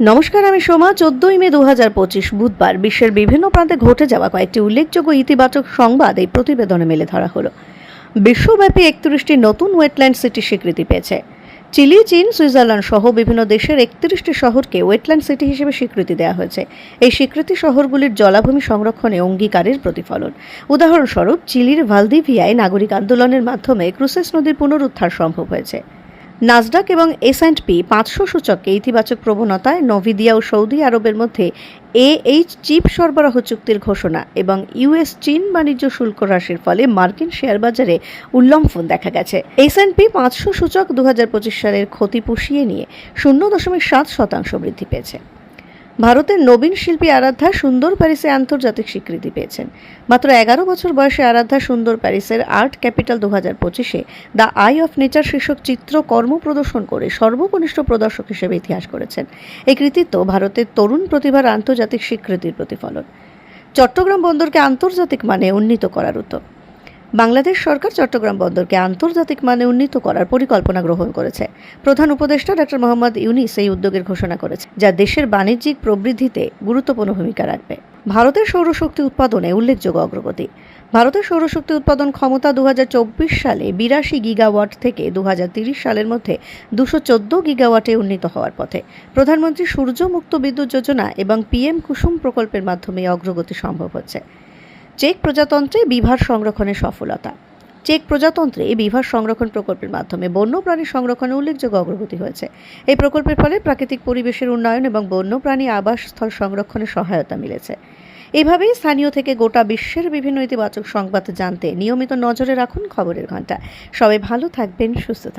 নমস্কার, আমি সোমা। চোদ্দই মে দু হাজার পঁচিশ বুধবার বিশ্বের বিভিন্ন প্রান্তে ঘটে যাওয়া কয়েকটি উল্লেখযোগ্য ইতিবাচক সংবাদ এই প্রতিবেদনে মেলে ধরা হলো। বিশ্বব্যাপী একত্রিশটি নতুন ওয়েটল্যান্ড সিটি স্বীকৃতি পেয়েছে। চিলি, চীন, সুইজারল্যান্ড সহ বিভিন্ন দেশের একত্রিশটি শহরকে ওয়েটল্যান্ড সিটি হিসেবে স্বীকৃতি দেওয়া হয়েছে। এই স্বীকৃতি শহরগুলির জলাভূমি সংরক্ষণে অঙ্গীকারের প্রতিফলন। উদাহরণস্বরূপ, চিলির ভালদিভিয়ায় নাগরিক আন্দোলনের মাধ্যমে ক্রুসেস নদীর পুনরুদ্ধার সম্ভব হয়েছে। নাসডাক এবং এস অ্যান্ড পি পাঁচশো সূচককে ইতিবাচক প্রবণতায় নভিদিয়া ও সৌদি আরবের মধ্যে এ এইচ চিপ সরবরাহ চুক্তির ঘোষণা এবং ইউএস চীন বাণিজ্য শুল্ক হ্রাসের ফলে মার্কিন শেয়ার বাজারে উল্লম্ফন দেখা গেছে। এস অ্যান্ড পি পাঁচশো সূচক দু হাজার পঁচিশ সালের ক্ষতি পুষিয়ে নিয়ে শূন্য দশমিক সাত শতাংশ বৃদ্ধি পেয়েছে। ভারতের নবীন শিল্পী আরাধ্যা সুন্দর প্যারিসে আন্তর্জাতিক স্বীকৃতি পেয়েছেন। মাত্র এগারো বছর বয়সে আরাধ্যা সুন্দর প্যারিসের আর্ট ক্যাপিটাল দু হাজার পঁচিশে দ্য আই অফ নেচার শীর্ষক চিত্র কর্ম প্রদর্শন করে সর্বকনিষ্ঠ প্রদর্শক হিসেবে ইতিহাস করেছেন। এই কৃতিত্ব ভারতের তরুণ প্রতিভার আন্তর্জাতিক স্বীকৃতির প্রতিফলন। চট্টগ্রাম বন্দরকে আন্তর্জাতিক মানে উন্নীত করার উদ্যোগ। বাংলাদেশ সরকার চট্টগ্রাম বন্দরকে আন্তর্জাতিক মানে উন্নীত করার পরিকল্পনা গ্রহণ করেছে। প্রধান উপদেষ্টা ডক্টর মোহাম্মদ ইউনিস এই উদ্যোগের ঘোষণা করেছে, যা দেশের বাণিজ্যিক প্রবৃদ্ধিতে গুরুত্বপূর্ণ ভূমিকা রাখবে। ভারতের সৌরশক্তি উৎপাদনে উল্লেখযোগ্য অগ্রগতি। ভারতের সৌরশক্তি উৎপাদন ক্ষমতা দু হাজার চব্বিশ সালে বিরাশি গিগাওয়াট থেকে দু সালের মধ্যে দুশো গিগাওয়াটে উন্নীত হওয়ার পথে। প্রধানমন্ত্রী সূর্য মুক্ত বিদ্যুৎ যোজনা এবং পিএম কুসুম প্রকল্পের মাধ্যমে অগ্রগতি সম্ভব হচ্ছে। চেক প্রজাতন্ত্রে বিভার সংরক্ষণের সফলতা। চেক প্রজাতন্ত্রে এই বিভার সংরক্ষণ প্রকল্পের মাধ্যমে বন্যপ্রাণী সংরক্ষণে উল্লেখযোগ্য অগ্রগতি হয়েছে। এই প্রকল্পের ফলে প্রাকৃতিক পরিবেশের উন্নয়ন এবং বন্যপ্রাণী আবাসস্থল সংরক্ষণে সহায়তা মিলেছে। এভাবেই স্থানীয় থেকে গোটা বিশ্বের বিভিন্ন ইতিবাচক সংবাদ জানতে নিয়মিত নজরে রাখুন খবরের ঘণ্টা সবাই ভালো থাকবেন, সুস্থ